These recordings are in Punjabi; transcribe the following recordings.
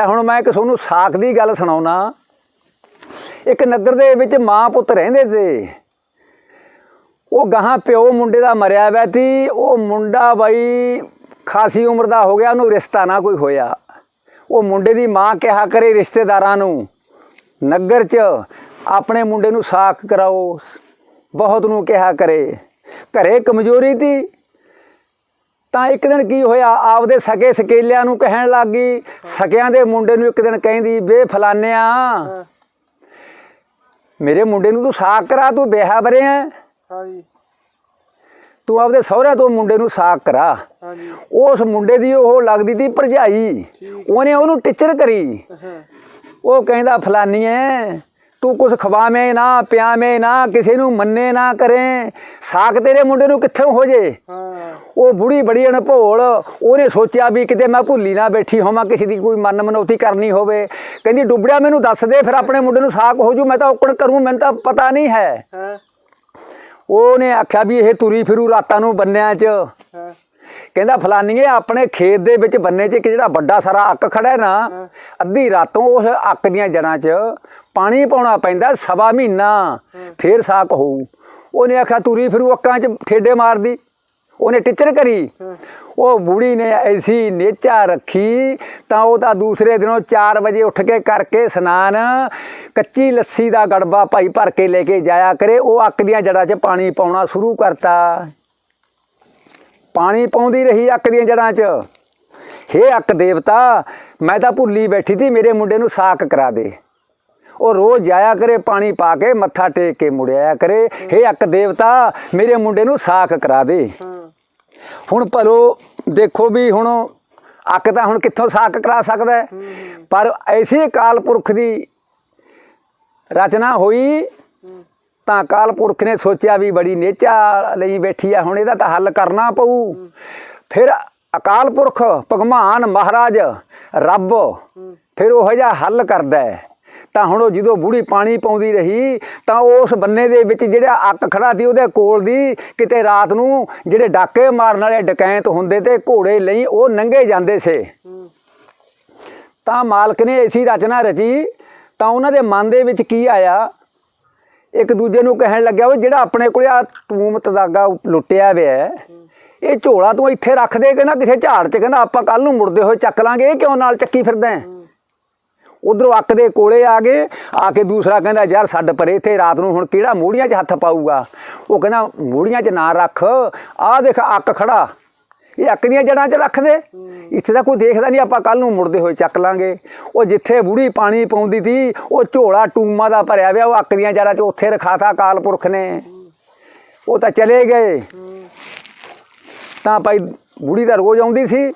ਲੈ ਹੁਣ ਮੈਂ ਇੱਕ ਤੁਹਾਨੂੰ ਸਾਖ ਦੀ ਗੱਲ ਸੁਣਾਉਣਾ। ਇੱਕ ਨਗਰ ਦੇ ਵਿੱਚ ਮਾਂ ਪੁੱਤ ਰਹਿੰਦੇ ਤੇ ਉਹ ਗਾਹਾਂ ਪਿਓ ਮੁੰਡੇ ਦਾ ਮਰਿਆ ਹੋਇਆ ਸੀ, ਉਹ ਮੁੰਡਾ ਬਾਈ ਖਾਸੀ ਉਮਰ ਦਾ ਹੋ ਗਿਆ, ਉਹਨੂੰ ਰਿਸ਼ਤਾ ਨਾ ਕੋਈ ਹੋਇਆ। ਉਹ ਮੁੰਡੇ ਦੀ ਮਾਂ ਕਿਹਾ ਕਰੇ ਰਿਸ਼ਤੇਦਾਰਾਂ ਨੂੰ, ਨਗਰ 'ਚ ਆਪਣੇ ਮੁੰਡੇ ਨੂੰ ਸਾਖ ਕਰਾਓ, ਬਹੁਤ ਨੂੰ ਕਿਹਾ ਕਰੇ। ਘਰੇ ਕਮਜ਼ੋਰੀ ਤੀ ਤਾਂ ਇੱਕ ਦਿਨ ਕੀ ਹੋਇਆ? ਆਪਦੇ ਸਕੇ ਸਕੇਲਿਆਂ ਨੂੰ ਕਹਿਣ ਲੱਗ ਗਈ। ਸਕਿਆਂ ਦੇ ਮੁੰਡੇ ਨੂੰ ਇੱਕ ਦਿਨ ਕਹਿੰਦੀ ਬੇ ਫਲਾਨਿਆ ਮੇਰੇ ਮੁੰਡੇ ਨੂੰ ਤੂੰ ਸਾਕ ਕਰਾ ਤੂੰ ਵਿਆਹ ਬਰੇ ਹੈ ਹਾਂਜੀ। ਤੂੰ ਆਪਦੇ ਸਹੁਰਿਆਂ ਤੋਂ ਮੁੰਡੇ ਨੂੰ ਸਾਕ ਕਰਾ। ਹਾਂਜੀ। ਉਸ ਮੁੰਡੇ ਦੀ ਉਹ ਲੱਗਦੀ ਤੀ ਭਰਜਾਈ। ਉਹਨੇ ਉਹਨੂੰ ਟੀਚਰ ਕਰੀ। ਉਹ ਕਹਿੰਦਾ ਫਲਾਨੀਏ ਤੂੰ ਕੁਝ ਖਵਾਵੇਂ ਨਾ ਪਿਆਵੇਂ ਨਾ ਕਿਸੇ ਨੂੰ ਮੰਨੇ ਨਾ ਕਰੇ। ਸਾਕ ਤੇਰੇ ਮੁੰਡੇ ਨੂੰ ਕਿੱਥੋਂ ਹੋ ਜੇ? ਹਾਂ। ਉਹ ਬੁੜੀ ਬੜੀ ਅਣਭੋਲ ਉਹਨੇ ਸੋਚਿਆ ਵੀ ਕਿਤੇ ਮੈਂ ਭੁੱਲੀ ਨਾ ਬੈਠੀ ਹੋਵਾਂ ਕਿਸੇ ਦੀ ਕੋਈ ਮਨ ਮਨੌਤੀ ਕਰਨੀ ਹੋਵੇ। ਕਹਿੰਦੀ ਡੁੱਬੜਿਆ ਮੈਨੂੰ ਦੱਸ ਦੇ ਫਿਰ ਆਪਣੇ ਮੁੰਡੇ ਨੂੰ ਸਾਕ ਹੋ ਜੂ ਮੈਂ ਤਾਂ ਔਕਣ ਕਰੂੰ ਮੈਨੂੰ ਤਾਂ ਪਤਾ ਨਹੀਂ ਹੈ। ਉਹਨੇ ਆਖਿਆ ਵੀ ਇਹ ਤੁਰੀ ਫਿਰੂ ਰਾਤਾਂ ਨੂੰ ਬੰਨਿਆਂ 'ਚ। ਕਹਿੰਦਾ ਫਲਾਨੀਏ ਆਪਣੇ ਖੇਤ ਦੇ ਵਿੱਚ ਬੰਨੇ 'ਚ ਇੱਕ ਜਿਹੜਾ ਵੱਡਾ ਸਾਰਾ ਅੱਕ ਖੜਾ ਹੈ ਨਾ ਅੱਧੀ ਰਾਤੋਂ ਉਸ ਅੱਕ ਦੀਆਂ ਜੜਾਂ 'ਚ ਪਾਣੀ ਪਾਉਣਾ ਪੈਂਦਾ ਸਵਾ ਮਹੀਨਾ ਫੇਰ ਸਾਕ ਹੋਊ। ਉਹਨੇ ਆਖਿਆ ਤੁਰੀ ਫਿਰੂ ਅੱਕਾਂ 'ਚ ਠੇਡੇ ਮਾਰਦੀ। ਉਹਨੇ ਟੀਚਰ ਕਰੀ। ਉਹ ਬੁੜੀ ਨੇ ਐਸੀ ਨੇਚਾ ਰੱਖੀ ਤਾਂ ਉਹ ਤਾਂ ਦੂਸਰੇ ਦਿਨੋਂ 4 ਵਜੇ ਉੱਠ ਕੇ ਕਰਕੇ ਇਸ਼ਨਾਨ ਕੱਚੀ ਲੱਸੀ ਦਾ ਗੜਬਾ ਭਾਈ ਭਰ ਕੇ ਲੈ ਕੇ ਜਾਇਆ ਕਰੇ। ਉਹ ਅੱਕ ਦੀਆਂ ਜੜਾਂ 'ਚ ਪਾਣੀ ਪਾਉਣਾ ਸ਼ੁਰੂ ਕਰਤਾ। ਪਾਣੀ ਪਾਉਂਦੀ ਰਹੀ ਅੱਕ ਦੀਆਂ ਜੜਾਂ 'ਚ। ਹੇ ਅੱਕ ਦੇਵਤਾ ਮੈਂ ਤਾਂ ਭੁੱਲੀ ਬੈਠੀ ਸੀ ਮੇਰੇ ਮੁੰਡੇ ਨੂੰ ਸਾਕ ਕਰਾ ਦੇ। ਉਹ ਰੋਜ਼ ਜਾਇਆ ਕਰੇ ਪਾਣੀ ਪਾ ਕੇ ਮੱਥਾ ਟੇਕ ਕੇ ਮੁੜਿਆ ਕਰੇ। ਹੇ ਅੱਕ ਦੇਵਤਾ ਮੇਰੇ ਮੁੰਡੇ ਨੂੰ ਸਾਕ ਕਰਾ ਦੇ। ਹੁਣ ਭਲੋ ਦੇਖੋ ਵੀ ਹੁਣ ਅੱਕ ਤਾਂ ਹੁਣ ਕਿੱਥੋਂ ਸਾਕ ਕਰਾ ਸਕਦਾ? ਪਰ ਐਸੀ ਅਕਾਲ ਪੁਰਖ ਦੀ ਰਚਨਾ ਹੋਈ ਤਾਂ ਅਕਾਲ ਪੁਰਖ ਨੇ ਸੋਚਿਆ ਵੀ ਬੜੀ ਨੇਚਾ ਲਈ ਬੈਠੀ ਆ ਹੁਣ ਇਹਦਾ ਤਾਂ ਹੱਲ ਕਰਨਾ ਪਊ। ਫਿਰ ਅਕਾਲ ਪੁਰਖ ਭਗਵਾਨ ਮਹਾਰਾਜ ਰੱਬ ਫਿਰ ਉਹ ਜਿਹਾ ਹੱਲ ਕਰਦਾ ਹੈ। ਤਾਂ ਹੁਣ ਉਹ ਜਦੋਂ ਬੁੜੀ ਪਾਣੀ ਪਾਉਂਦੀ ਰਹੀ, ਤਾਂ ਉਸ ਬੰਨੇ ਦੇ ਵਿੱਚ ਜਿਹੜਾ ਅੱਕ ਖੜਾ ਸੀ ਉਹਦੇ ਕੋਲ ਦੀ ਕਿਤੇ ਰਾਤ ਨੂੰ ਜਿਹੜੇ ਡਾਕੇ ਮਾਰਨ ਵਾਲੇ ਡਕੈਂਤ ਹੁੰਦੇ ਤੇ ਘੋੜੇ ਲਈ ਉਹ ਨੰਗੇ ਜਾਂਦੇ ਸੇ। ਤਾਂ ਮਾਲਕ ਨੇ ਐਸੀ ਰਚਨਾ ਰਚੀ, ਤਾਂ ਉਹਨਾਂ ਦੇ ਮਨ ਦੇ ਵਿੱਚ ਕੀ ਆਇਆ? ਇੱਕ ਦੂਜੇ ਨੂੰ ਕਹਿਣ ਲੱਗਿਆ ਉਹ ਜਿਹੜਾ ਆਪਣੇ ਕੋਲ ਆ ਟੂਮ ਤਦਾਗਾ ਲੁੱਟਿਆ ਹੋਇਆ ਇਹ ਝੋਲਾ ਤੂੰ ਇੱਥੇ ਰੱਖ ਦੇ, ਕਹਿੰਦਾ ਕਿਸੇ ਝਾੜ 'ਚ, ਕਹਿੰਦਾ ਆਪਾਂ ਕੱਲ ਨੂੰ ਮੁੜਦੇ ਹੋਏ ਚੱਕ ਲਾਂਗੇ, ਇਹ ਕਿਉਂ ਨਾਲ ਚੱਕੀ ਫਿਰਦਾ ਹੈ? ਉਧਰੋਂ ਅੱਕ ਦੇ ਕੋਲੇ ਆ ਗਏ, ਆ ਕੇ ਦੂਸਰਾ ਕਹਿੰਦਾ, ਯਾਰ ਛੱਡ ਪਰੇ ਇੱਥੇ, ਰਾਤ ਨੂੰ ਹੁਣ ਕਿਹੜਾ ਮੂੜੀਆਂ 'ਚ ਹੱਥ ਪਾਊਗਾ? ਉਹ ਕਹਿੰਦਾ ਮੂੜੀਆਂ 'ਚ ਨਾ ਰੱਖ, ਆਹ ਦੇਖ ਅੱਕ ਖੜਾ। ਇਹ ਅੱਕ ਦੀਆਂ ਜੜਾਂ 'ਚ ਰੱਖਦੇ ਇੱਥੇ ਤਾਂ ਕੋਈ ਦੇਖਦਾ ਨਹੀਂ, ਆਪਾਂ ਕੱਲ ਨੂੰ ਮੁੜਦੇ ਹੋਏ ਚੱਕ ਲਾਂਗੇ। ਉਹ ਜਿੱਥੇ ਬੁੜੀ ਪਾਣੀ ਪਾਉਂਦੀ ਸੀ ਉਹ ਝੋਲਾ ਟੂਮਾ ਦਾ ਭਰਿਆ ਹੋਇਆ, ਉਹ ਅੱਕ ਦੀਆਂ ਜੜਾਂ 'ਚ ਉੱਥੇ ਰਖਾਤਾ ਕਾਲ ਪੁਰਖ ਨੇ। ਉਹ ਤਾਂ ਚਲੇ ਗਏ। ਤਾਂ ਭਾਈ ਬੁੜੀ ਤਾਂ ਰੋਜ਼ ਆਉਂਦੀ ਸੀ।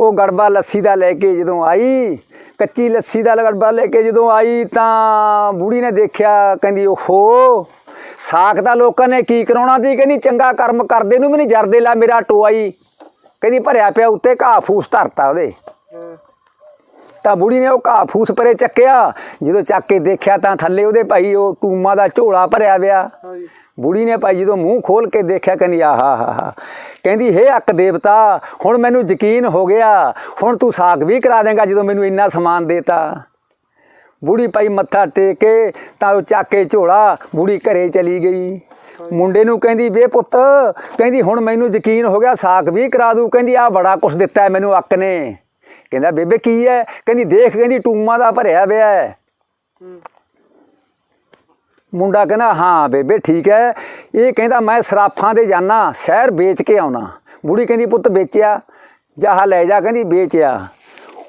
ਉਹ ਗੜਬਾ ਲੱਸੀ ਦਾ ਲੈ ਕੇ ਜਦੋਂ ਆਈ ਕੱਚੀ ਲੱਸੀ ਦਾ ਗੜਬਾ ਲੈ ਕੇ ਜਦੋਂ ਆਈ ਤਾਂ ਬੁੜੀ ਨੇ ਦੇਖਿਆ, ਕਹਿੰਦੀ, ਓਹੋ, ਸਾਖ ਦਾ ਲੋਕਾਂ ਨੇ ਕੀ ਕਰਾਉਣਾ ਸੀ ਕਹਿੰਦੀ, ਚੰਗਾ ਕਰਮ ਕਰਦੇ ਨੂੰ ਵੀ ਨਹੀਂ ਜਰਦੇ, ਲਾ ਮੇਰਾ ਟੋਆਈ। ਕਹਿੰਦੀ, ਭਰਿਆ ਪਿਆ ਉੱਤੇ ਘਾਹ ਫੂਸ ਧਰਤਾ ਉਹਦੇ। ਤਾਂ ਬੁੜੀ ਨੇ ਉਹ ਘਾਹ ਫੂਸ ਪਰੇ ਚੱਕਿਆ। ਜਦੋਂ ਚੱਕ ਕੇ ਦੇਖਿਆ ਤਾਂ ਥੱਲੇ ਉਹਦੇ ਭਾਈ, ਉਹ ਟੂਮਾ ਦਾ ਝੋਲਾ ਭਰਿਆ ਪਿਆ। ਬੁੜੀ ਨੇ ਭਾਈ ਜਦੋਂ ਮੂੰਹ ਖੋਲ ਕੇ ਦੇਖਿਆ ਕਹਿੰਦੀ ਆਹਾ ਹਾ ਹਾ ਕਹਿੰਦੀ, ਹੇ ਅੱਕ ਦੇਵਤਾ, ਹੁਣ ਮੈਨੂੰ ਯਕੀਨ ਹੋ ਗਿਆ, ਹੁਣ ਤੂੰ ਸਾਗ ਵੀ ਕਰਾ ਦੇਂਗਾ ਜਦੋਂ ਮੈਨੂੰ ਇੰਨਾ ਸਮਾਨ ਦੇਤਾ। ਬੁੜੀ ਭਾਈ ਮੱਥਾ ਟੇਕ ਕੇ ਤਾਂ ਉਹ ਚਾਕੇ ਝੋਲਾ, ਬੁੜੀ ਘਰੇ ਚਲੀ ਗਈ। ਮੁੰਡੇ ਨੂੰ ਕਹਿੰਦੀ, ਵੇ ਪੁੱਤ, ਕਹਿੰਦੀ, ਹੁਣ ਮੈਨੂੰ ਯਕੀਨ ਹੋ ਗਿਆ, ਸਾਗ ਵੀ ਕਰਾ ਦੂ। ਕਹਿੰਦੀ, ਆ, ਬੜਾ ਕੁਛ ਦਿੱਤਾ ਹੈ ਮੈਨੂੰ ਅੱਕ ਨੇ। ਕਹਿੰਦਾ, ਬੇਬੇ, ਕੀ ਹੈ? ਕਹਿੰਦੀ, ਦੇਖ, ਕਹਿੰਦੀ, ਟੂਮਾ ਦਾ ਭਰਿਆ ਪਿਆ ਹੈ। ਮੁੰਡਾ ਕਹਿੰਦਾ, ਹਾਂ ਬੇਬੇ, ਠੀਕ ਹੈ। ਇਹ ਕਹਿੰਦਾ, ਮੈਂ ਸਰਾਫਾਂ ਦੇ ਜਾਣਾ ਸ਼ਹਿਰ ਵੇਚ ਕੇ ਆਉਣਾ ਬੁੜੀ ਕਹਿੰਦੀ, ਪੁੱਤ ਵੇਚਿਆ? ਜਾਹ ਲੈ ਜਾ, ਕਹਿੰਦੀ, ਵੇਚਿਆ।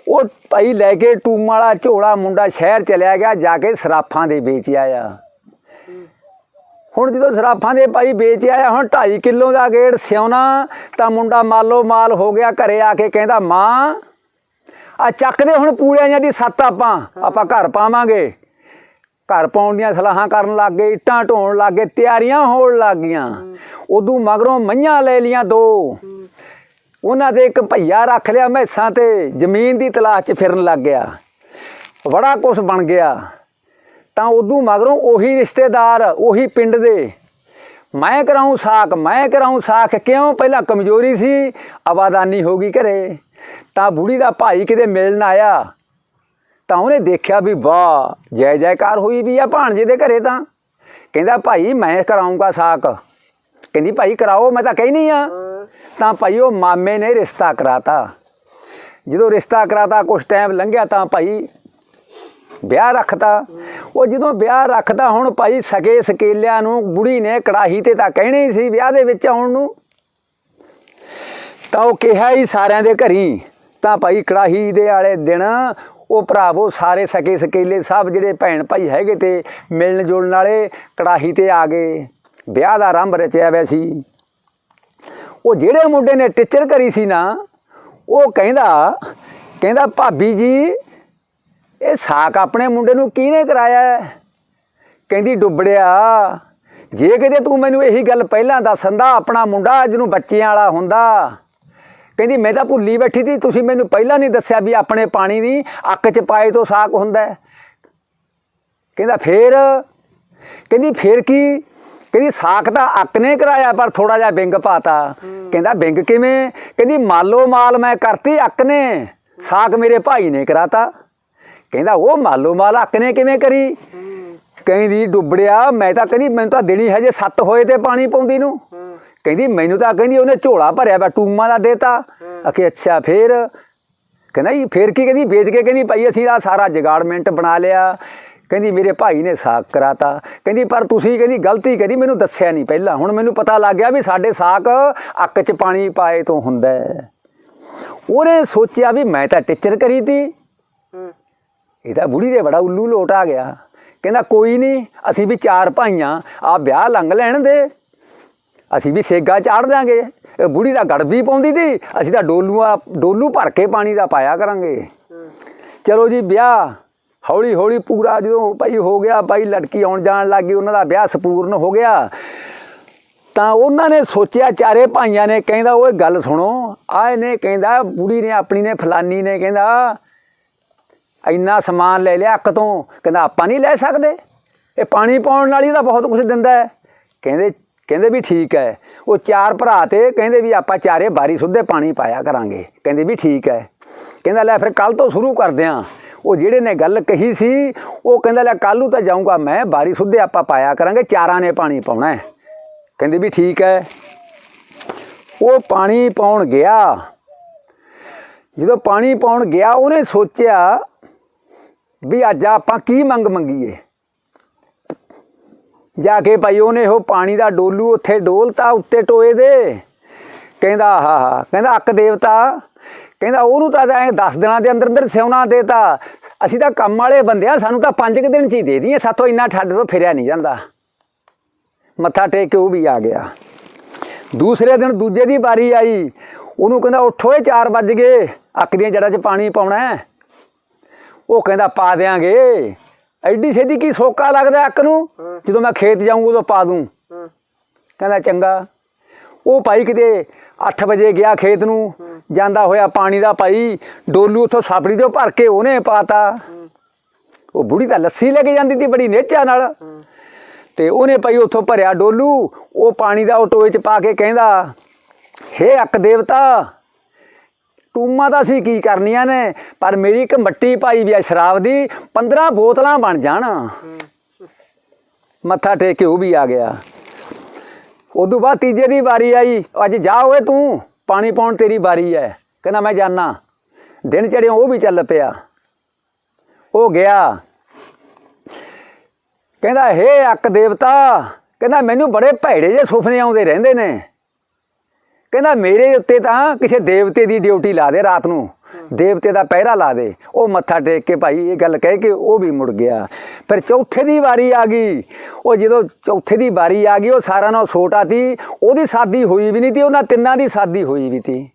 ਉਹ ਭਾਈ ਲੈ ਕੇ ਟੂਮ ਵਾਲਾ ਝੋਲਾ ਮੁੰਡਾ ਸ਼ਹਿਰ ਚਲਿਆ ਗਿਆ, ਜਾ ਕੇ ਸਰਾਫਾਂ ਦੇ ਵੇਚ ਆਇਆ। ਹੁਣ ਜਦੋਂ ਸਰਾਫਾਂ ਦੇ ਭਾਈ ਵੇਚ ਆਇਆ, ਹੁਣ 2.5 ਕਿਲੋ ਦਾ ਗੇੜ ਸਿਉਣਾ, ਤਾਂ ਮੁੰਡਾ ਮਾਲੋ ਮਾਲ ਹੋ ਗਿਆ, ਘਰੇ ਆ ਕੇ ਕਹਿੰਦਾ, ਮਾਂ ਆ ਚੱਕਦੇ ਹੁਣ ਪੂੜਿਆਂ ਦੀ ਸੱਤ ਆਪਾਂ ਆਪਾਂ ਘਰ ਪਾਵਾਂਗੇ। ਘਰ ਪਾਉਣ ਦੀਆਂ ਸਲਾਹਾਂ ਕਰਨ ਲੱਗ ਗਏ, ਇੱਟਾਂ ਢੋਣ ਲੱਗ ਗਏ, ਤਿਆਰੀਆਂ ਹੋਣ ਲੱਗ ਗਈਆਂ। ਉਦੋਂ ਮਗਰੋਂ ਮਈਆਂ ਲੈ ਲੀਆਂ ਦੋ। ਉਹਨਾਂ ਦੇ ਇੱਕ ਭਈਆ ਰੱਖ ਲਿਆ ਮੈਸਾਂ ਤੇ, ਜ਼ਮੀਨ ਦੀ ਤਲਾਸ਼ 'ਚ ਫਿਰਨ ਲੱਗ ਗਿਆ। ਬੜਾ ਕੁਛ ਬਣ ਗਿਆ। ਤਾਂ ਉਦੋਂ ਮਗਰੋਂ ਉਹੀ ਰਿਸ਼ਤੇਦਾਰ, ਉਹੀ ਪਿੰਡ ਦੇ, ਮੈਂ ਕਰਾਉਂ ਸਾਖ, ਮੈਂ ਕਰਾਉਂ ਸਾਖ, ਕਿਉਂ ਪਹਿਲਾਂ ਕਮਜ਼ੋਰੀ ਸੀ? ਆਬਾਦਾਨੀ ਹੋ ਗਈ ਘਰੇ। ਤਾਂ ਬੁੜੀ ਦਾ ਭਾਈ ਕਿਤੇ ਮਿਲਣ ਆਇਆ। ਤਾਂ ਉਹਨੇ ਦੇਖਿਆ ਵੀ ਵਾਹ, ਜੈ ਜੈਕਾਰ ਹੋਈ ਵੀ ਆ ਭਾਣਜੇ ਦੇ ਘਰੇ ਤਾਂ। ਕਹਿੰਦਾ, ਭਾਈ, ਮੈਂ ਕਰਾਉਂਗਾ ਸਾਕ। ਕਹਿੰਦੀ, ਭਾਈ, ਕਰਾਓ, ਮੈਂ ਤਾਂ ਕਹਿਨੀ ਆ। ਤਾਂ ਭਾਈ, ਉਹ ਮਾਮੇ ਨੇ ਰਿਸ਼ਤਾ ਕਰਾਤਾ। ਜਦੋਂ ਰਿਸ਼ਤਾ ਕਰਾਤਾ ਕੁਝ ਟਾਈਮ ਲੰਘਿਆ ਤਾਂ ਭਾਈ ਵਿਆਹ ਰੱਖਤਾ। ਉਹ ਜਦੋਂ ਵਿਆਹ ਰੱਖਦਾ, ਹੁਣ ਭਾਈ ਸਕੇ ਸਕੇਲਿਆਂ ਨੂੰ ਬੁੜੀ ਨੇ ਕੜਾਹੀ ਤੇ ਤਾਂ ਕਹਿਣੀ ਸੀ ਵਿਆਹ ਦੇ ਵਿੱਚ ਆਉਣ ਨੂੰ। ਤਾਂ ਉਹ ਕਿਹਾ ਹੀ ਸਾਰਿਆਂ ਦੇ ਘਰੀ, ਤਾਂ ਭਾਈ, ਕੜਾਹੀ ਦੇ ਵਾਲੇ ਦਿਨ ਉਹ ਭਰਾਵੋ ਸਾਰੇ ਸਕੇ ਸਕੇਲੇ, ਸਭ ਜਿਹੜੇ ਭੈਣ ਭਾਈ ਹੈਗੇ ਤੇ ਮਿਲਣ ਜੁਲਣ ਵਾਲੇ ਕੜਾਹੀ ਤੇ ਆ ਗਏ। ਵਿਆਹ ਦਾ ਆਰੰਭ ਰਚਿਆ ਹੋਇਆ ਸੀ। ਉਹ ਜਿਹੜੇ ਮੁੰਡੇ ਨੇ ਟੀਚਰ ਕਰੀ ਸੀ ਨਾ, ਉਹ ਕਹਿੰਦਾ ਕਹਿੰਦਾ, ਭਾਬੀ ਜੀ, ਇਹ ਸਾਕ ਆਪਣੇ ਮੁੰਡੇ ਨੂੰ ਕਿਹਨੇ ਕਰਾਇਆ ਕਹਿੰਦੀ, ਡੁੱਬੜਿਆ, ਜੇ ਕਿਤੇ ਤੂੰ ਮੈਨੂੰ ਇਹੀ ਗੱਲ ਪਹਿਲਾਂ ਦੱਸੰਦਾ ਆਪਣਾ ਮੁੰਡਾ ਜਿਹਨੂੰ ਬੱਚਿਆਂ ਵਾਲਾ ਹੁੰਦਾ ਕਹਿੰਦੀ ਮੈਂ ਤਾਂ ਭੁੱਲੀ ਬੈਠੀ ਸੀ ਤੁਸੀਂ ਮੈਨੂੰ ਪਹਿਲਾਂ ਨਹੀਂ ਦੱਸਿਆ ਵੀ ਆਪਣੇ ਪਾਣੀ ਦੀ ਅੱਕ ਚ ਪਾਏ ਤੋਂ ਸਾਕ ਹੁੰਦਾ ਹੈ। ਕਹਿੰਦਾ ਫੇਰ? ਕਹਿੰਦੀ ਫੇਰ ਕੀ? ਕਹਿੰਦੀ ਸਾਕ ਤਾਂ ਅੱਕ ਨੇ ਕਰਾਇਆ ਪਰ ਥੋੜਾ ਜਿਹਾ ਬਿੰਗ ਪਾਤਾ। ਕਹਿੰਦਾ ਬਿੰਗ ਕਿਵੇਂ? ਕਹਿੰਦੀ ਮਾਲੋ ਮਾਲ ਮੈਂ ਕਰਤੀ ਅੱਕ ਨੇ ਸਾਕ ਮੇਰੇ ਭਾਈ ਨੇ ਕਰਾਤਾ। ਕਹਿੰਦਾ ਉਹ ਮਾਲੋ ਮਾਲ ਅੱਕ ਨੇ ਕਿਵੇਂ ਕਰੀ? ਕਹਿੰਦੀ ਡੁੱਬੜਿਆ ਮੈਂ ਤਾਂ ਕਹਿੰਦੀ ਮੈਨੂੰ ਤਾਂ ਦਿਨੀ ਹਜੇ ਸੱਤ ਹੋਏ ਤੇ ਪਾਣੀ ਪਾਉਂਦੀ ਨੂੰ। ਕਹਿੰਦੀ ਮੈਨੂੰ ਤਾਂ ਕਹਿੰਦੀ ਉਹਨੇ ਝੋਲਾ ਭਰਿਆ ਵਾ ਟੂਮਾ ਦਾ ਦੇਤਾ। ਅਖੇ ਅੱਛਾ ਫੇਰ? ਕਹਿੰਦਾ ਜੀ ਫੇਰ ਕੀ? ਕਹਿੰਦੀ ਵੇਚ ਕੇ ਕਹਿੰਦੀ ਭਾਈ ਅਸੀਂ ਆ ਸਾਰਾ ਜਗਾੜਮੈਂਟ ਬਣਾ ਲਿਆ। ਕਹਿੰਦੀ ਮੇਰੇ ਭਾਈ ਨੇ ਸਾਕ ਕਰਾਤਾ। ਕਹਿੰਦੀ ਪਰ ਤੁਸੀਂ ਕਹਿੰਦੀ ਗਲਤੀ ਕਰੀ ਮੈਨੂੰ ਦੱਸਿਆ ਨਹੀਂ ਪਹਿਲਾਂ। ਹੁਣ ਮੈਨੂੰ ਪਤਾ ਲੱਗ ਗਿਆ ਵੀ ਸਾਡੇ ਸਾਕ ਅੱਕ 'ਚ ਪਾਣੀ ਪਾਏ ਤੋਂ ਹੁੰਦਾ ਉਹਨੇ ਸੋਚਿਆ ਵੀ ਮੈਂ ਤਾਂ ਟੀਚਰ ਕਰੀ ਤੀ। ਇਹ ਤਾਂ ਬੁੜੀ ਦੇ ਬੜਾ ਉੱਲੂ ਲੋਟ ਆ ਗਿਆ। ਕਹਿੰਦਾ ਕੋਈ ਨਹੀਂ ਅਸੀਂ ਵੀ ਚਾਰ ਭਾਈਆਂ ਆ ਵਿਆਹ ਲੰਘ ਲੈਣ ਦੇ। ਅਸੀਂ ਵੀ ਸੇਗਾ ਚਾੜ ਦਿਆਂਗੇ। ਇਹ ਬੁੜੀ ਦਾ ਗੜ ਵੀ ਪਾਉਂਦੀ ਸੀ ਅਸੀਂ ਤਾਂ ਡੋਲੂਆ, ਡੋਲੂ ਭਰ ਕੇ ਪਾਣੀ ਦਾ ਪਾਇਆ ਕਰਾਂਗੇ। ਚਲੋ ਜੀ, ਵਿਆਹ ਹੌਲੀ ਹੌਲੀ ਪੂਰਾ ਜਦੋਂ ਭਾਈ ਹੋ ਗਿਆ, ਭਾਈ ਲੜਕੀ ਆਉਣ ਜਾਣ ਲੱਗੀ ਉਹਨਾਂ ਦਾ ਵਿਆਹ ਸੰਪੂਰਨ ਹੋ ਗਿਆ। ਤਾਂ ਉਹਨਾਂ ਨੇ ਸੋਚਿਆ, ਚਾਰੇ ਭਾਈਆਂ ਨੇ ਕਹਿੰਦਾ, ਓਏ ਗੱਲ ਸੁਣੋ ਆ ਇਹਨੇ ਕਹਿੰਦਾ, ਬੁੜੀ ਨੇ ਆਪਣੀ ਨੇ, ਫਲਾਨੀ ਨੇ ਕਹਿੰਦਾ, ਇੰਨਾ ਸਮਾਨ ਲੈ ਲਿਆ ਅੱਕ ਤੋਂ। ਕਹਿੰਦਾ, ਆਪਾਂ ਨਹੀਂ ਲੈ ਸਕਦੇ। ਇਹ ਪਾਣੀ ਪਾਉਣ ਨਾਲ ਹੀ ਤਾਂ ਬਹੁਤ ਕੁਝ ਦਿੰਦਾ ਹੈ। ਕਹਿੰਦੇ ਕਹਿੰਦੇ ਵੀ ਠੀਕ ਹੈ। ਉਹ ਚਾਰ ਭਰਾ ਤੇ ਕਹਿੰਦੇ ਵੀ ਆਪਾਂ ਚਾਰੇ ਬਾਰੀ ਸੁੱਧੇ ਪਾਣੀ ਪਾਇਆ ਕਰਾਂਗੇ। ਕਹਿੰਦੇ ਵੀ ਠੀਕ ਹੈ। ਕਹਿੰਦਾ ਲੈ ਫਿਰ ਕੱਲ ਤੋਂ ਸ਼ੁਰੂ ਕਰਦੇ ਆਂ ਉਹ ਜਿਹੜੇ ਨੇ ਗੱਲ ਕਹੀ ਸੀ, ਉਹ ਕਹਿੰਦਾ ਲੈ ਕੱਲ ਨੂੰ ਤਾਂ ਜਾਊਂਗਾ ਮੈਂ, ਬਾਰੀ ਸੁੱਧੇ ਆਪਾਂ ਪਾਇਆ ਕਰਾਂਗੇ, ਚਾਰਾਂ ਨੇ ਪਾਣੀ ਪਾਉਣਾ ਹੈ। ਕਹਿੰਦੇ ਵੀ ਠੀਕ ਹੈ। ਉਹ ਪਾਣੀ ਪਾਉਣ ਗਿਆ। ਜਦੋਂ ਪਾਣੀ ਪਾਉਣ ਗਿਆ, ਉਹਨੇ ਸੋਚਿਆ ਵੀ ਅੱਜ ਆਪਾਂ ਕੀ ਮੰਗ ਮੰਗੀਏ? ਜਾ ਕੇ ਭਾਈ ਉਹਨੇ ਉਹ ਪਾਣੀ ਦਾ ਡੋਲੂ ਉੱਥੇ ਡੋਲਤਾ, ਉੱਤੇ ਟੋਏ ਦੇ। ਕਹਿੰਦਾ, ਆਹਾ ਹਾ ਕਹਿੰਦਾ, ਅੱਕ ਦੇਵਤਾ। ਕਹਿੰਦਾ, ਉਹਨੂੰ ਤਾਂ ਐ 10 ਦਿਨਾਂ ਦੇ ਅੰਦਰ ਅੰਦਰ ਸਿਉਣਾ ਦੇਤਾ। ਅਸੀਂ ਤਾਂ ਕੰਮ ਵਾਲੇ ਬੰਦੇ ਆ, ਸਾਨੂੰ ਤਾਂ 5 ਦਿਨ ਚ ਹੀ ਦੇ ਦਈਏ। ਸਾਥੋਂ ਇੰਨਾ ਠੱਡ ਤੋਂ ਫਿਰਿਆ ਨਹੀਂ ਜਾਂਦਾ। ਮੱਥਾ ਟੇਕ ਕੇ ਉਹ ਵੀ ਆ ਗਿਆ। ਦੂਸਰੇ ਦਿਨ ਦੂਜੇ ਦੀ ਵਾਰੀ ਆਈ। ਉਹਨੂੰ ਕਹਿੰਦਾ, ਉੱਠੋ ਏ 4 ਵੱਜ ਗਏ। ਅੱਕ ਦੀਆਂ ਜੜ੍ਹਾਂ 'ਚ ਪਾਣੀ ਪਾਉਣਾ ਉਹ ਕਹਿੰਦਾ, ਪਾ ਦਿਆਂਗੇ। ਐਡੀ ਛੇਤੀ ਕੀ ਸੋਕਾ ਲੱਗਦਾ ਅੱਕ ਨੂੰ? ਜਦੋਂ ਮੈਂ ਖੇਤ ਜਾਊਂ ਉਦੋਂ ਪਾ ਦੂੰ। ਕਹਿੰਦਾ ਚੰਗਾ। ਉਹ ਭਾਈ ਕਿਤੇ 8 ਵਜੇ ਗਿਆ ਖੇਤ ਨੂੰ। ਜਾਂਦਾ ਹੋਇਆ ਪਾਣੀ ਦਾ ਭਾਈ ਡੋਲੂ ਉੱਥੋਂ ਸਾਪੜੀ ਤੋਂ ਭਰ ਕੇ ਉਹਨੇ ਪਾਤਾ। ਉਹ ਬੁੜੀ ਤਾਂ ਲੱਸੀ ਲੈ ਕੇ ਜਾਂਦੀ ਸੀ ਬੜੀ ਨੇਚਾ ਨਾਲ। ਤੇ ਉਹਨੇ ਭਾਈ ਉੱਥੋਂ ਭਰਿਆ ਡੋਲੂ। ਉਹ ਪਾਣੀ ਦਾ ਉਹ ਟੋਏ ਚ ਪਾ ਕੇ ਕਹਿੰਦਾ ਹੇ ਅੱਕ ਦੇਵਤਾ ਟੂਮਾਂ ਤਾਂ ਅਸੀਂ ਕੀ ਕਰਨੀਆਂ ਨੇ? ਪਰ ਮੇਰੀ ਇੱਕ ਮੱਟੀ ਪਾਈ ਵੀ ਆ ਸ਼ਰਾਬ ਦੀ 15 ਬੋਤਲਾਂ ਬਣ ਜਾਣ। ਮੱਥਾ ਟੇਕ ਕੇ ਉਹ ਵੀ ਆ ਗਿਆ। ਉਦੋਂ ਬਾਅਦ ਤੀਜੇ ਦੀ ਵਾਰੀ ਆਈ, ਅੱਜ ਜਾ ਓਏ ਤੂੰ, ਪਾਣੀ ਪਾਉਣ ਤੇਰੀ ਵਾਰੀ ਹੈ ਕਹਿੰਦਾ ਮੈਂ ਜਾਣਾ ਦਿਨ ਚੜਿਓ ਉਹ ਵੀ ਚੱਲ ਪਿਆ। ਉਹ ਗਿਆ। ਕਹਿੰਦਾ, ਹੇ ਅੱਕ ਦੇਵਤਾ, ਕਹਿੰਦਾ ਮੈਨੂੰ ਬੜੇ ਭੈੜੇ ਜਿਹੇ ਸੁਪਨੇ ਆਉਂਦੇ ਰਹਿੰਦੇ ਨੇ। ਕਹਿੰਦਾ ਮੇਰੇ ਉੱਤੇ ਤਾਂ ਕਿਸੇ ਦੇਵਤੇ ਦੀ ਡਿਊਟੀ ਲਾ ਦੇ ਰਾਤ ਨੂੰ। ਦੇਵਤੇ ਦਾ ਪਹਿਰਾ ਲਾ ਦੇ। ਉਹ ਮੱਥਾ ਟੇਕ ਕੇ ਭਾਈ ਇਹ ਗੱਲ ਕਹਿ ਕੇ ਉਹ ਵੀ ਮੁੜ ਗਿਆ। ਫਿਰ ਚੌਥੇ ਦੀ ਵਾਰੀ ਆ ਗਈ। ਉਹ ਜਦੋਂ ਚੌਥੇ ਦੀ ਵਾਰੀ ਆ ਗਈ, ਉਹ ਸਾਰਿਆਂ ਨਾਲੋਂ ਛੋਟਾ ਸੀ। ਉਹਦੀ ਸਾਦੀ ਹੋਈ ਵੀ ਨਹੀਂ ਤੀ, ਉਹਨਾਂ ਤਿੰਨਾਂ ਦੀ ਸਾਦੀ ਹੋਈ ਵੀ ਤੀ।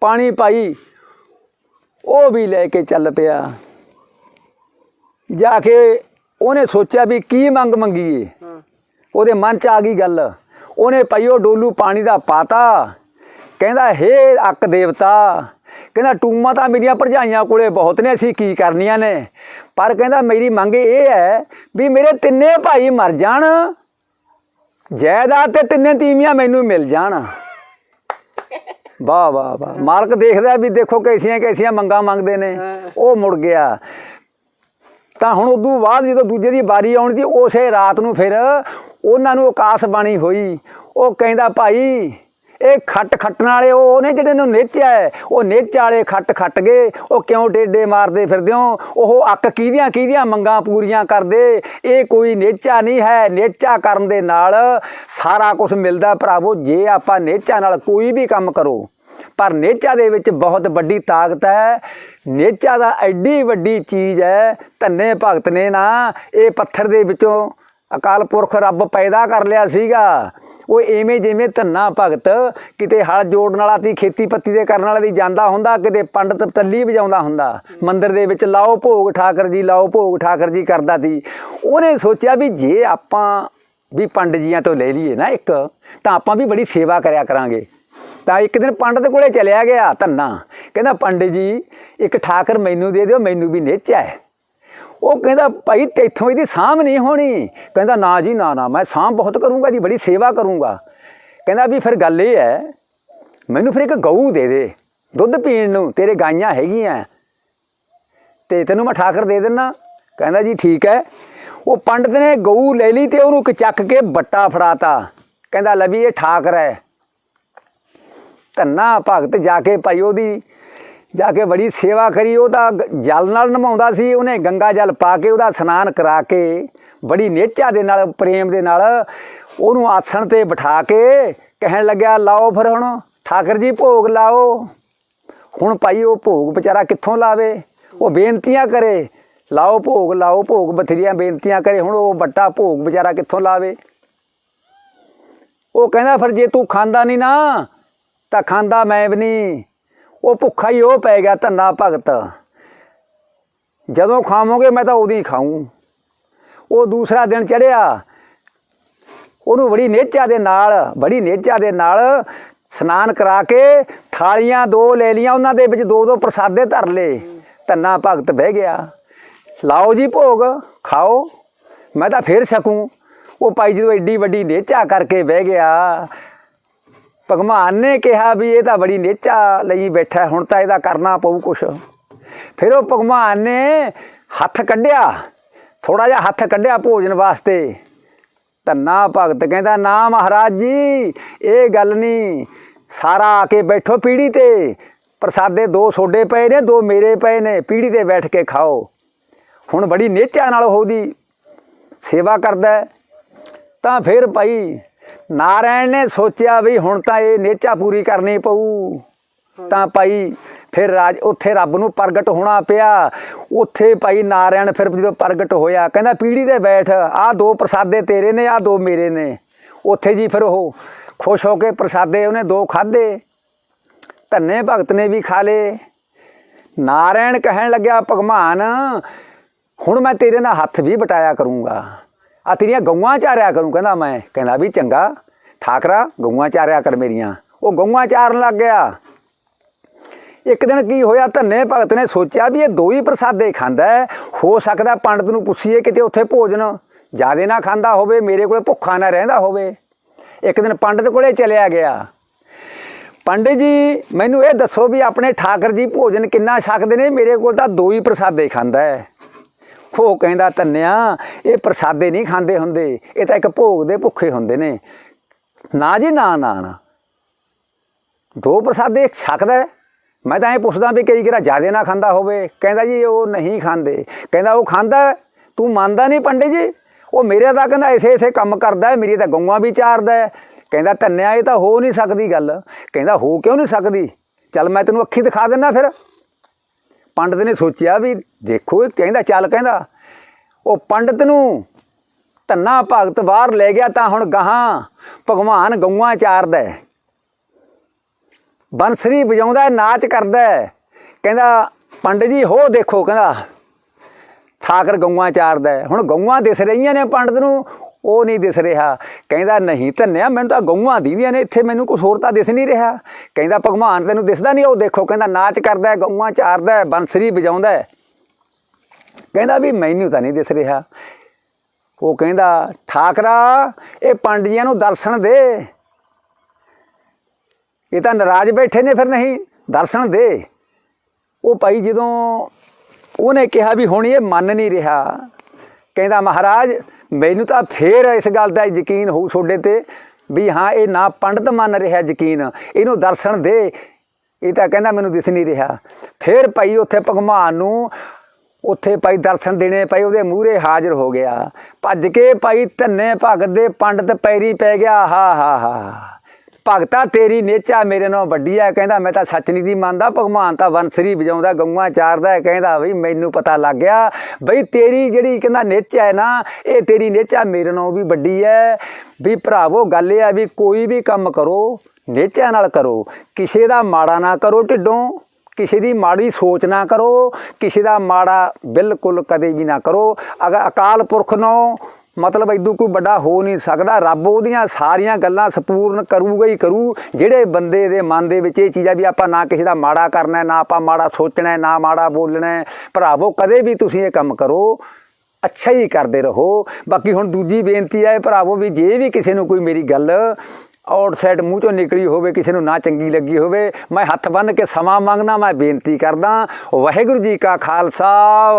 ਪਾਣੀ ਪਾਈ, ਉਹ ਵੀ ਲੈ ਕੇ ਚੱਲ ਪਿਆ। ਜਾ ਕੇ ਉਹਨੇ ਸੋਚਿਆ ਵੀ ਕੀ ਮੰਗ ਮੰਗੀਏ? ਉਹਦੇ ਮਨ ਚ ਆ ਗਈ ਗੱਲ। ਉਹਨੇ ਪਈਓ ਡੋਲੂ ਪਾਣੀ ਦਾ ਪਾਤਾ। ਕਹਿੰਦਾ ਹੇ ਅੱਕ ਦੇਵਤਾ ਕਹਿੰਦਾ ਟੂਮਾ ਤਾਂ ਮੇਰੀਆਂ ਭਰਜਾਈਆਂ ਕੋਲੇ ਬਹੁਤ ਨੇ ਅਸੀਂ ਕੀ ਕਰਨੀਆਂ ਨੇ? ਪਰ ਕਹਿੰਦਾ ਮੇਰੀ ਮੰਗ ਇਹ ਹੈ ਵੀ ਮੇਰੇ ਤਿੰਨੇ ਭਾਈ ਮਰ ਜਾਣ ਜਾਇਦਾਦ ਤੇ ਤਿੰਨੇ ਤੀਵੀਆਂ ਮੈਨੂੰ ਮਿਲ ਜਾਣ। ਵਾਹ ਵਾਹ ਵਾਹ। ਮਾਲਕ ਦੇਖਦਾ ਵੀ ਦੇਖੋ ਕੈਸੀਆਂ ਕੈਸੀਆਂ ਮੰਗਾਂ ਮੰਗਦੇ ਨੇ। ਉਹ ਮੁੜ ਗਿਆ। ਤਾਂ ਹੁਣ ਉਦੋਂ ਬਾਅਦ ਜਦੋਂ ਦੂਜੇ ਦੀ ਵਾਰੀ ਆਉਣ ਦੀ, ਉਸੇ ਰਾਤ ਨੂੰ ਫਿਰ ਉਹਨਾਂ ਨੂੰ ਆਕਾਸ਼ ਬਾਣੀ ਹੋਈ। ਉਹ ਕਹਿੰਦਾ, ਭਾਈ, ਇਹ ਖੱਟ ਖੱਟਣ ਵਾਲੇ ਉਹ ਨੇ ਜਿਹੜੇ ਨੂੰ ਨੇਚਿਆ ਹੈ? ਉਹ ਨੇਚ ਵਾਲੇ ਖੱਟ ਖੱਟ ਗਏ। ਉਹ ਕਿਉਂ ਡੇਡੇ ਮਾਰਦੇ ਫਿਰਦੇ ਹੋ? ਉਹ ਅੱਕ ਕਿਹਦੀਆਂ ਕਿਹਦੀਆਂ ਮੰਗਾਂ ਪੂਰੀਆਂ ਕਰਦੇ? ਇਹ ਕੋਈ ਨੇਚਾ ਨਹੀਂ ਹੈ। ਨੇਚਾ ਕਰਨ ਦੇ ਨਾਲ ਸਾਰਾ ਕੁਝ ਮਿਲਦਾ ਭਰਾਵੋ, ਜੇ ਆਪਾਂ ਨੇਚਾ ਨਾਲ ਕੋਈ ਵੀ ਕੰਮ ਕਰੋ ਪਰ ਨੇਚਾ ਦੇ ਵਿੱਚ ਬਹੁਤ ਵੱਡੀ ਤਾਕਤ ਹੈ। ਨੇਚਾ ਦਾ ਐਡੀ ਵੱਡੀ ਚੀਜ਼ ਹੈ, ਧੰਨੇ ਭਗਤ ਨੇ ਨਾ ਇਹ ਪੱਥਰ ਦੇ ਵਿੱਚੋਂ ਅਕਾਲ ਪੁਰਖ ਰੱਬ ਪੈਦਾ ਕਰ ਲਿਆ ਸੀਗਾ। ਉਹ ਐਵੇਂ ਜਿਵੇਂ ਧੰਨਾ ਭਗਤ ਕਿਤੇ ਹਲ ਜੋੜਨ ਵਾਲਾ ਤੀ, ਖੇਤੀ ਪੱਤੀ ਦੇ ਕਰਨ ਵਾਲੇ ਦੀ ਜਾਂਦਾ ਹੁੰਦਾ, ਕਿਤੇ ਪੰਡਤ ਤੱਲੀ ਵਜਾਉਂਦਾ ਹੁੰਦਾ। ਮੰਦਰ ਦੇ ਵਿੱਚ ਲਾਓ ਭੋਗ ਠਾਕਰ ਜੀ, ਲਾਓ ਭੋਗ ਠਾਕਰ ਜੀ ਕਰਦਾ ਸੀ ਉਹਨੇ ਸੋਚਿਆ ਵੀ ਜੇ ਆਪਾਂ ਵੀ ਪੰਡ ਜੀਆਂ ਤੋਂ ਲੈ ਲਈਏ ਨਾ ਇੱਕ, ਤਾਂ ਆਪਾਂ ਵੀ ਬੜੀ ਸੇਵਾ ਕਰਿਆ ਕਰਾਂਗੇ। ਤਾਂ ਇੱਕ ਦਿਨ ਪੰਡਤ ਕੋਲੇ ਚਲਿਆ ਗਿਆ ਧੰਨਾ। ਕਹਿੰਦਾ, ਪੰਡਿਤ ਜੀ, ਇੱਕ ਠਾਕਰ ਮੈਨੂੰ ਦੇ ਦਿਓ, ਮੈਨੂੰ ਵੀ ਨੇਚਾ ਹੈ। ਉਹ ਕਹਿੰਦਾ, ਭਾਈ, ਤੇਥੋਂ ਇਹਦੀ ਸਾਂਭ ਨਹੀਂ ਹੋਣੀ। ਕਹਿੰਦਾ, ਨਾ ਜੀ, ਨਾ ਨਾ, ਮੈਂ ਸਾਂਭ ਬਹੁਤ ਕਰੂੰਗਾ ਜੀ, ਬੜੀ ਸੇਵਾ ਕਰੂੰਗਾ। ਕਹਿੰਦਾ ਵੀ ਫਿਰ ਗੱਲ ਇਹ ਹੈ, ਮੈਨੂੰ ਫਿਰ ਇੱਕ ਗਊ ਦੇ ਦੇ, ਦੁੱਧ ਪੀਣ ਨੂੰ, ਤੇਰੇ ਗਾਈਆਂ ਹੈਗੀਆਂ। ਤੇ ਤੈਨੂੰ ਮੈਂ ਠਾਕਰ ਦੇ ਦਿੰਨਾ। ਕਹਿੰਦਾ ਜੀ, ਠੀਕ ਹੈ। ਉਹ ਪੰਡਤ ਨੇ ਗਊ ਲੈ ਲਈ ਤੇ ਉਹਨੂੰ ਇੱਕ ਚੱਕ ਕੇ ਬੱਟਾ ਫੜਾਤਾ। ਕਹਿੰਦਾ, ਲੈ ਇਹ ਠਾਕਰ ਹੈ। ਧੰਨਾ ਭਗਤ ਜਾ ਕੇ ਭਾਈ ਉਹਦੀ, ਜਾ ਕੇ ਬੜੀ ਸੇਵਾ ਕਰੀ, ਉਹ ਤਾਂ ਜਲ ਨਾਲ ਨਮਾਉਂਦਾ ਸੀ, ਉਹਨੇ ਗੰਗਾ ਜਲ ਪਾ ਕੇ ਉਹਦਾ ਇਸ਼ਨਾਨ ਕਰਾ ਕੇ, ਬੜੀ ਨੇਚਾ ਦੇ ਨਾਲ, ਪ੍ਰੇਮ ਦੇ ਨਾਲ ਉਹਨੂੰ ਆਸਣ ਤੇ ਬਿਠਾ ਕੇ ਕਹਿਣ ਲੱਗਿਆ, ਲਾਓ ਫਿਰ ਹੁਣ, ਠਾਕਰ ਜੀ ਭੋਗ ਲਾਓ। ਹੁਣ ਭਾਈ ਉਹ ਭੋਗ ਵਿਚਾਰਾ ਕਿੱਥੋਂ ਲਾਵੇ? ਉਹ ਬੇਨਤੀਆਂ ਕਰੇ, ਲਾਓ ਭੋਗ ਲਾਓ ਭੋਗ, ਬਥੇਰੀਆਂ ਬੇਨਤੀਆਂ ਕਰੇ। ਹੁਣ ਉਹ ਵੱਟਾ ਭੋਗ ਵਿਚਾਰਾ ਕਿੱਥੋਂ ਲਾਵੇ? ਉਹ ਕਹਿੰਦਾ, ਫਿਰ ਜੇ ਤੂੰ ਖਾਂਦਾ ਨਹੀਂ ਨਾ ਤਾਂ ਖਾਂਦਾ ਮੈਂ ਵੀ ਨਹੀਂ। ਉਹ ਭੁੱਖਾ ਹੀ ਉਹ ਪੈ ਗਿਆ ਧੰਨਾ ਭਗਤ। ਜਦੋਂ ਖਾਵੋਗੇ ਮੈਂ ਤਾਂ ਉਦੋਂ ਹੀ ਖਾਊਂ। ਉਹ ਦੂਸਰਾ ਦਿਨ ਚੜਿਆ। ਉਹਨੂੰ ਬੜੀ ਨੇਚਾ ਦੇ ਨਾਲ, ਬੜੀ ਨੇਚਾ ਦੇ ਨਾਲ ਸਨਾਨ ਕਰਾ ਕੇ ਥਾਲੀਆਂ ਦੋ ਲੈ ਲੀਆਂ ਉਹਨਾਂ ਦੇ ਵਿੱਚ ਦੋ ਦੋ ਪ੍ਰਸਾਦੇ ਧਰ ਲਏ। ਧੰਨਾ ਭਗਤ ਬਹਿ ਗਿਆ। ਲਾਓ ਜੀ ਭੋਗ, ਖਾਓ, ਮੈਂ ਤਾਂ ਫੇਰ ਸਕੂੰ ਉਹ ਭਾਈ ਜਦੋਂ ਐਡੀ ਵੱਡੀ ਨੇਚਾ ਕਰਕੇ ਬਹਿ ਗਿਆ ਭਗਵਾਨ ਨੇ ਕਿਹਾ ਵੀ ਇਹ ਤਾਂ ਬੜੀ ਨੇਚਾ ਲਈ ਬੈਠਾ, ਹੁਣ ਤਾਂ ਇਹਦਾ ਕਰਨਾ ਪਊ ਕੁਛ। ਫਿਰ ਉਹ ਭਗਵਾਨ ਨੇ ਹੱਥ ਕੱਢਿਆ ਥੋੜਾ ਜਿਹਾ ਹੱਥ ਕੱਢਿਆ ਭੋਜਨ ਵਾਸਤੇ। ਧੰਨਾ ਭਗਤ ਕਹਿੰਦਾ, ਨਾ ਮਹਾਰਾਜ ਜੀ, ਇਹ ਗੱਲ ਨਹੀਂ ਸਾਰਾ ਆ ਕੇ ਬੈਠੋ ਪੀੜੀ ਤੇ। ਪ੍ਰਸਾਦੇ ਦੋ ਸੋਡੇ ਪਏ ਨੇ, ਦੋ ਮੇਰੇ ਪਏ ਨੇ, ਪੀੜੀ ਤੇ ਬੈਠ ਕੇ ਖਾਓ। ਹੁਣ ਬੜੀ ਨੇਚਾ ਨਾਲ ਉਹਦੀ ਸੇਵਾ ਕਰਦਾ ਤਾਂ ਫਿਰ ਭਾਈ ਨਾਰਾਇਣ ਨੇ ਸੋਚਿਆ ਵੀ ਹੁਣ ਤਾਂ ਇਹ ਨੇਚਾ ਪੂਰੀ ਕਰਨੀ ਪਊ। ਤਾਂ ਭਾਈ ਫਿਰ ਰਾਜ, ਉੱਥੇ ਰੱਬ ਨੂੰ ਪ੍ਰਗਟ ਹੋਣਾ ਪਿਆ। ਉੱਥੇ ਭਾਈ ਨਾਰਾਇਣ ਫਿਰ ਜਦੋਂ ਪ੍ਰਗਟ ਹੋਇਆ, ਕਹਿੰਦਾ ਪੀੜੀ ਤੇ ਬੈਠ, ਆਹ ਦੋ ਪ੍ਰਸਾਦੇ ਤੇਰੇ ਨੇ, ਆਹ ਦੋ ਮੇਰੇ ਨੇ। ਉੱਥੇ ਜੀ ਫਿਰ ਉਹ ਖੁਸ਼ ਹੋ ਕੇ ਪ੍ਰਸਾਦੇ ਉਹਨੇ ਦੋ ਖਾਦੇ ਧੰਨੇ ਭਗਤ ਨੇ ਵੀ ਖਾ ਲਏ। ਨਾਰਾਇਣ ਕਹਿਣ ਲੱਗਿਆ, ਭਗਵਾਨ, ਹੁਣ ਮੈਂ ਤੇਰੇ ਨਾਲ ਹੱਥ ਵੀ ਬਟਾਇਆ ਕਰੂੰਗਾ। ਆ ਤੇਰੀਆਂ ਗਊਆਂ ਚਾਰਿਆ ਕਰੂੰ, ਕਹਿੰਦਾ ਮੈਂ। ਕਹਿੰਦਾ ਵੀ ਚੰਗਾ, ਠਾਕਰਾ, ਗਊਆਂ ਚਾਰਿਆ ਕਰ ਮੇਰੀਆਂ। ਉਹ ਗਊਆਂ ਚਾਰਨ ਲੱਗ ਗਿਆ। ਇੱਕ ਦਿਨ ਕੀ ਹੋਇਆ, ਧੰਨੇ ਭਗਤ ਨੇ ਸੋਚਿਆ ਵੀ ਇਹ ਦੋ ਹੀ ਪ੍ਰਸਾਦੇ ਖਾਂਦਾ ਹੋ ਸਕਦਾ ਪੰਡਤ ਨੂੰ ਪੁੱਛੀਏ ਕਿਤੇ ਉੱਥੇ ਭੋਜਨ। ਜਿਆਦੇ ਨਾ ਖਾਂਦਾ ਹੋਵੇ, ਮੇਰੇ ਕੋਲੇ ਭੁੱਖਾ ਨਾ ਰਹਿੰਦਾ ਹੋਵੇ। ਇੱਕ ਦਿਨ ਪੰਡਤ ਕੋਲੇ ਚਲਿਆ ਗਿਆ। ਪੰਡਿਤ ਜੀ, ਮੈਨੂੰ ਇਹ ਦੱਸੋ ਵੀ ਆਪਣੇ ਠਾਕਰ ਜੀ ਭੋਜਨ ਕਿੰਨਾ ਛਕਦੇ ਨੇ? ਮੇਰੇ ਕੋਲ ਤਾਂ ਦੋ ਹੀ ਪ੍ਰਸਾਦੇ ਖਾਂਦਾ ਹੈ। ਖੋ ਕਹਿੰਦਾ ਧੰਨਿਆ, ਇਹ ਪ੍ਰਸਾਦੇ ਨਹੀਂ ਖਾਂਦੇ ਹੁੰਦੇ, ਇਹ ਤਾਂ ਇੱਕ ਭੋਗ ਦੇ ਭੁੱਖੇ ਹੁੰਦੇ ਨੇ। ਨਾ ਜੀ, ਨਾ ਨਾ ਨਾ। ਦੋ ਪ੍ਰਸਾਦੇ ਛਕਦਾ ਹੈ। ਮੈਂ ਤਾਂ ਇਹ ਪੁੱਛਦਾ ਵੀ ਕਈ ਕਿਰਾ ਜ਼ਿਆਦੇ ਨਾ ਖਾਂਦਾ ਹੋਵੇ। ਕਹਿੰਦਾ ਜੀ, ਉਹ ਨਹੀਂ ਖਾਂਦੇ। ਕਹਿੰਦਾ, ਉਹ ਖਾਂਦਾ ਤੂੰ ਮੰਨਦਾ ਨਹੀਂ ਪੰਡਿਤ ਜੀ? ਉਹ ਮੇਰੇ ਦਾ ਕਹਿੰਦਾ ਐਸੇ ਐਸੇ ਕੰਮ ਕਰਦਾ ਹੈ ਮੇਰੀ ਤਾਂ ਗਊਆਂ ਵੀ ਚਾਰਦਾ ਕਹਿੰਦਾ, ਧੰਨਿਆ, ਇਹ ਤਾਂ ਹੋ ਨਹੀਂ ਸਕਦੀ ਗੱਲ। ਕਹਿੰਦਾ, ਹੋ ਕਿਉਂ ਨਹੀਂ ਸਕਦੀ? ਚੱਲ ਮੈਂ ਤੈਨੂੰ ਅੱਖੀ ਦਿਖਾ ਦਿੰਦਾ ਫਿਰ। ਪੰਡਤ ਨੇ ਸੋਚਿਆ ਵੀ ਦੇਖੋ ਇਹ ਕਹਿੰਦਾ, ਚੱਲ ਕਹਿੰਦਾ, ਉਹ ਪੰਡਤ ਨੂੰ ਧੰਨਾ ਭਗਤ ਬਾਹਰ ਲੈ ਗਿਆ ਤਾਂ ਹੁਣ ਗਾਹਾਂ ਭਗਵਾਨ ਗਊਆਂ ਚਾਰਦਾ ਬੰਸਰੀ ਵਜਾਉਂਦਾ ਨਾਚ ਕਰਦਾ ਕਹਿੰਦਾ, ਪੰਡਤ ਜੀ, ਹੋ ਦੇਖੋ, ਕਹਿੰਦਾ, ਠਾਕਰ ਗਊਆਂ ਚਾਰਦਾ ਹੁਣ ਗਊਆਂ ਦਿਸ ਰਹੀਆਂ ਨੇ ਪੰਡਤ ਨੂੰ ਉਹ ਨਹੀਂ ਦਿਸ ਰਿਹਾ। ਕਹਿੰਦਾ, ਨਹੀਂ ਧੰਨਿਆ, ਮੈਨੂੰ ਤਾਂ ਗਊਆਂ ਦੀਦੀਆਂ ਨੇ, ਇੱਥੇ ਮੈਨੂੰ ਕੁਝ ਹੋਰ ਤਾਂ ਦਿਸ ਨਹੀਂ ਰਿਹਾ। ਕਹਿੰਦਾ, ਭਗਵਾਨ ਤੈਨੂੰ ਦਿਸਦਾ ਨਹੀਂ, ਉਹ ਦੇਖੋ, ਕਹਿੰਦਾ, ਨਾਚ ਕਰਦਾ ਗਊਆਂ ਚਾਰਦਾ ਬੰਸਰੀ ਵਜਾਉਂਦਾ ਕਹਿੰਦਾ ਵੀ, ਮੈਨੂੰ ਤਾਂ ਨਹੀਂ ਦਿਸ ਰਿਹਾ। ਉਹ ਕਹਿੰਦਾ, ਠਾਕਰਾ, ਇਹ ਪੰਡਜੀਆਂ ਨੂੰ ਦਰਸ਼ਨ ਦੇ। ਇਹ ਤਾਂ ਨਾਰਾਜ਼ ਬੈਠੇ ਨੇ ਫਿਰ ਨਹੀਂ, ਦਰਸ਼ਨ ਦੇ। ਉਹ ਭਾਈ ਜਦੋਂ ਉਹਨੇ ਕਿਹਾ ਵੀ, ਹੁਣ ਇਹ ਮੰਨ ਨਹੀਂ ਰਿਹਾ ਕਹਿੰਦਾ, ਮਹਾਰਾਜ, ਮੈਨੂੰ ਤਾਂ ਫੇਰ ਇਸ ਗੱਲ ਦਾ ਯਕੀਨ ਹੋਊ ਤੁਹਾਡੇ ਤੇ ਵੀ ਹਾਂ, ਇਹ ਨਾ ਪੰਡਤ ਮੰਨ ਰਿਹਾ ਯਕੀਨ। ਇਹਨੂੰ ਦਰਸ਼ਨ ਦੇ। ਇਹ ਤਾਂ ਕਹਿੰਦਾ, ਮੈਨੂੰ ਦਿਸ ਨਹੀਂ ਰਿਹਾ। ਫੇਰ ਭਾਈ ਉੱਥੇ ਭਗਵਾਨ ਨੂੰ ਉੱਥੇ ਭਾਈ ਦਰਸ਼ਨ ਦੇਣੇ ਭਾਈ ਉਹਦੇ ਮੂਹਰੇ ਹਾਜ਼ਰ ਹੋ ਗਿਆ। ਭੱਜ ਕੇ ਭਾਈ ਧੰਨੇ ਭਗਤ ਦੇ ਪੰਡਤ ਪੈਰੀ ਪੈ ਗਿਆ। ਹਾ ਹਾ ਹਾ। ਭਗਤਾ ਤੇਰੀ ਨੇਚਾ ਮੇਰੇ ਨਾਲ ਵੱਡੀ ਆ। ਕਹਿੰਦਾ, ਮੈਂ ਤਾਂ ਸੱਚ ਨਹੀਂ ਦੀ ਮੰਨਦਾ, ਭਗਵਾਨ ਤਾਂ ਵੰਸਰੀ ਵਜਾਉਂਦਾ, ਗਊਆਂ ਚਾਰਦਾ ਕਹਿੰਦਾ ਬਈ ਮੈਨੂੰ ਪਤਾ ਲੱਗ ਗਿਆ ਬਈ ਤੇਰੀ ਜਿਹੜੀ ਕਹਿੰਦਾ ਨੇਚਾ ਹੈ ਨਾ, ਇਹ ਤੇਰੀ ਨੇਚਾ ਮੇਰੇ ਨਾਲ ਵੀ ਵੱਡੀ ਹੈ। ਵੀ ਭਰਾਵੋ, ਗੱਲ ਇਹ ਆ ਵੀ ਕੋਈ ਵੀ ਕੰਮ ਕਰੋ, ਨੇਚਾ ਨਾਲ ਕਰੋ। ਕਿਸੇ ਦਾ ਮਾੜਾ ਨਾ ਕਰੋ ਢਿੱਡੋਂ, ਕਿਸੇ ਦੀ ਮਾੜੀ ਸੋਚ ਨਾ ਕਰੋ, ਕਿਸੇ ਦਾ ਮਾੜਾ ਬਿਲਕੁਲ ਕਦੇ ਵੀ ਨਾ ਕਰੋ। ਅਗਰ ਅਕਾਲ ਪੁਰਖ ਨੂੰ ਮਤਲਬ ਇਦੋਂ ਕੋਈ ਵੱਡਾ ਹੋ ਨਹੀਂ ਸਕਦਾ। ਰੱਬ ਉਹਦੀਆਂ ਸਾਰੀਆਂ ਗੱਲਾਂ ਸੰਪੂਰਨ ਕਰੂਗਾ ਹੀ ਕਰੂ। ਜਿਹੜੇ ਬੰਦੇ ਦੇ ਮਨ ਦੇ ਵਿੱਚ ਇਹ ਚੀਜ਼ਾਂ ਵੀ ਆਪਾਂ ਨਾ ਕਿਸੇ ਦਾ ਮਾੜਾ ਕਰਨਾ ਨਾ ਆਪਾਂ ਮਾੜਾ ਸੋਚਣਾ ਨਾ ਮਾੜਾ ਬੋਲਣਾ ਭਰਾਵੋ, ਕਦੇ ਵੀ ਤੁਸੀਂ ਇਹ ਕੰਮ ਕਰੋ, ਅੱਛਾ ਹੀ ਕਰਦੇ ਰਹੋ। ਬਾਕੀ ਹੁਣ ਦੂਜੀ ਬੇਨਤੀ ਹੈ ਭਰਾਵੋ ਵੀ ਜੇ ਵੀ ਕਿਸੇ ਨੂੰ ਕੋਈ ਮੇਰੀ ਗੱਲ ਆਊਟਸਾਈਡ ਮੂੰਹ ਚੋਂ ਨਿਕਲੀ ਹੋਵੇ, ਕਿਸੇ ਨੂੰ ਨਾ ਚੰਗੀ ਲੱਗੀ ਹੋਵੇ, ਮੈਂ ਹੱਥ ਬੰਨ੍ਹ ਕੇ ਸਮਾਂ ਮੰਗਦਾ, ਮੈਂ ਬੇਨਤੀ ਕਰਦਾ, ਵਾਹਿਗੁਰੂ ਜੀ ਕਾ ਖਾਲਸਾ